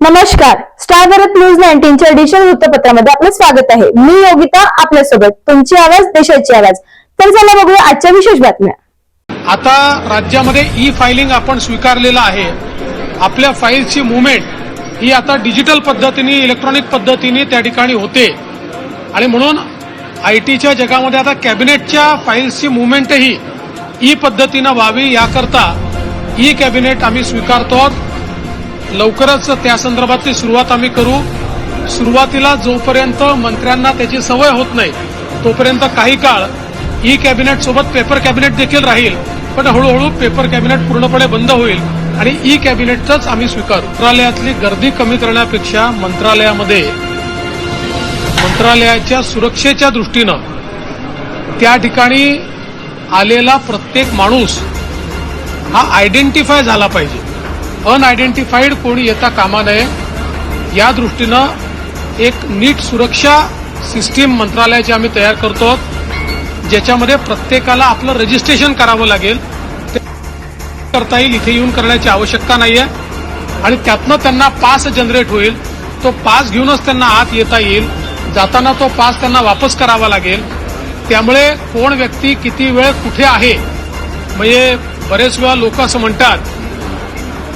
नमस्कार. Star Bharat news नाईन्टीनच्या digital वृत्तपत्रामध्ये आपलं स्वागत आहे. मी योगिता आपल्यासोबत तुमची आवाज देशाची आवाज. तर चला बघूया आजच्या विशेष बातम्या. आता राज्यामध्ये ई फायलिंग आपण स्वीकारलेलं आहे. आपल्या फाईल्सची मुवमेंट ही आता डिजिटल पद्धतीने इलेक्ट्रॉनिक पद्धतीने त्या ठिकाणी होते. आणि म्हणून आय टीच्या जगामध्ये आता कॅबिनेटच्या फाईल्सची मुवमेंटही ई पद्धतीनं व्हावी याकरता ई कॅबिनेट आम्ही स्वीकारतो आहोत. लवकरच त्या संदर्भातली सुरुवात आम्ही करू. सुरुवातीला जोपर्यंत मंत्र्यांना त्याची सवय होत नाही तोपर्यंत काही काळ ई कॅबिनेट सोबत पेपर कॅबिनेट देखील राहील पण हळूहळू पेपर कॅबिनेट पूर्णपणे बंद होईल आणि ई कॅबिनेटच आम्ही स्वीकारू. मंत्रालयातली गर्दी कमी करण्यापेक्षा मंत्रालयामध्ये मंत्रालयाच्या सुरक्षेच्या दृष्टीनं त्या ठिकाणी आलेला प्रत्येक माणूस हा आयडेंटिफाय झाला पाहिजे. अनआयडेंटिफाईड कोणी येता कामा नये या दृष्टीनं एक नीट सुरक्षा सिस्टीम मंत्रालयाची आम्ही तयार करतो आहोत, ज्याच्यामध्ये प्रत्येकाला आपलं रजिस्ट्रेशन करावं लागेल ते करता येईल इथे येऊन करण्याची आवश्यकता नाहीये. आणि त्यातनं त्यांना पास जनरेट होईल तो पास घेऊनच त्यांना आत येता येईल जाताना तो पास त्यांना वापस करावा लागेल. त्यामुळे कोण व्यक्ती किती वेळ कुठे आहे म्हणजे बरेच वेळा लोक असं म्हणतात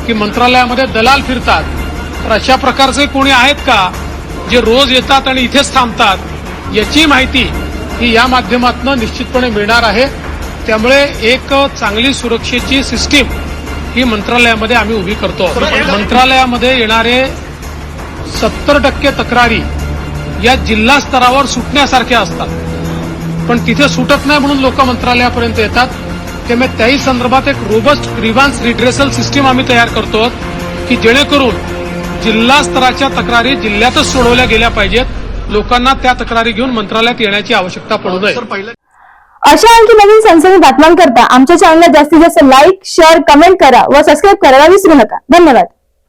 की मंत्रालयामध्ये दलाल फिरतात. तर अशा प्रकारचे कोणी आहेत का जे रोज येतात आणि इथेच थांबतात? याची माहिती ही या माध्यमातून निश्चितपणे मिळणार आहे. त्यामुळे एक चांगली सुरक्षेची सिस्टीम ही मंत्रालयामध्ये आम्ही उभी करतो. मंत्रालयामध्ये येणारे सत्तर टक्के तक्रारी या जिल्हा स्तरावर सुटण्यासारख्या असतात. पण तिथे सुटत नाही म्हणून लोक मंत्रालयापर्यंत येतात. त्यामुळे त्याही संदर्भात एक रोबस्ट ग्रीव्हान्स रिड्रेसल सिस्टीम आम्ही तयार करतो की जेणेकरून जिल्हा स्तराच्या तक्रारी जिल्ह्यातच सोडवल्या गेल्या पाहिजेत. लोकांना त्या तक्रारी घेऊन मंत्रालयात येण्याची आवश्यकता पडू नये. अशा आणखी नवीन सनसनी बातम्यांकरता आमच्या चॅनलला जास्तीत जास्त लाईक शेअर कमेंट करा व सबस्क्राईब करायला विसरू नका. धन्यवाद.